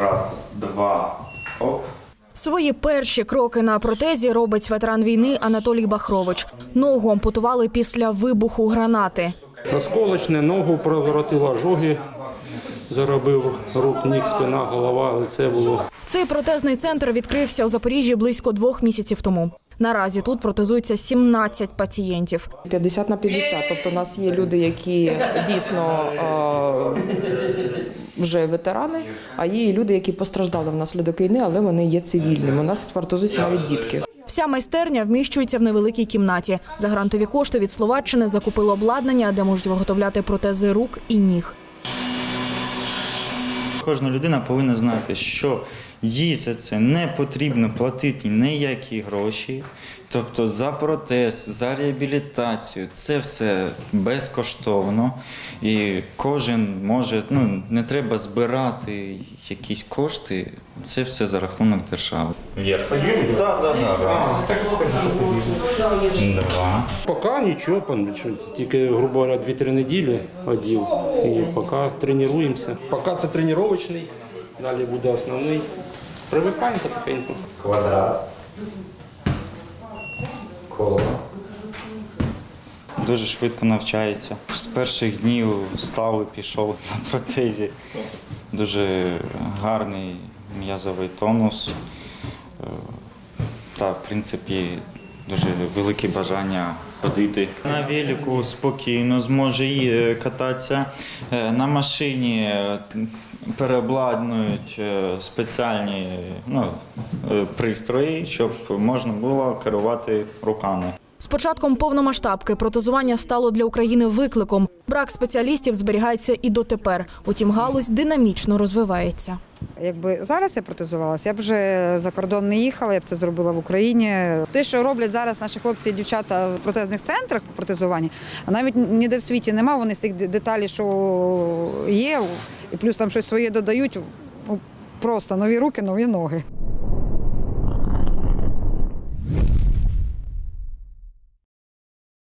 Раз, два, оп. Свої перші кроки на протезі робить ветеран війни Анатолій Бахрович. Ногу ампутували після вибуху гранати. Осколочне, ногу проворотило ожоги, заробив рук, ніг, спина, голова, лице було. Цей протезний центр відкрився у Запоріжжі близько двох місяців тому. Наразі тут протезуються 17 пацієнтів. 50 на 50. Тобто у нас є люди, які дійсно е, вже ветерани, а є і люди, які постраждали внаслідок війни, але вони є цивільними. У нас протезуються навіть дітки. Вся майстерня вміщується в невеликій кімнаті. За грантові кошти від Словаччини закупили обладнання, де можуть виготовляти протези рук і ніг. Кожна людина повинна знати, що їй за це не потрібно платити ніякі гроші. Тобто за протез, за реабілітацію це все безкоштовно. І кожен може, ну не треба збирати якісь кошти. Це все за рахунок держави. Вверх подъем? Да, да, да. Поки нічого, пан, тільки, грубо говоря, 2-3 неділі одів. І поки тренуємося. Поки це тренувачний, далі буде основний. Привикаємо потихеньку. Квадрат. Коло. Дуже швидко навчається. З перших днів став і пішов на протезі. Дуже гарний м'язовий тонус. Е, Та, в принципі, дуже велике бажання ходити. На велику спокійно зможе е, кататися. Е, На машині е, переобладнують спеціальні ну, пристрої, щоб можна було керувати руками. З початком повномасштабки протезування стало для України викликом. Брак спеціалістів зберігається і дотепер. Утім, галузь динамічно розвивається. Якби зараз я протезувалася, я б вже за кордон не їхала, я б це зробила в Україні. Те, що роблять зараз наші хлопці і дівчата в протезних центрах по протезуванні, навіть ніде в світі нема. Вони з тих деталей, що є, і плюс там щось своє додають. Просто нові руки, нові ноги.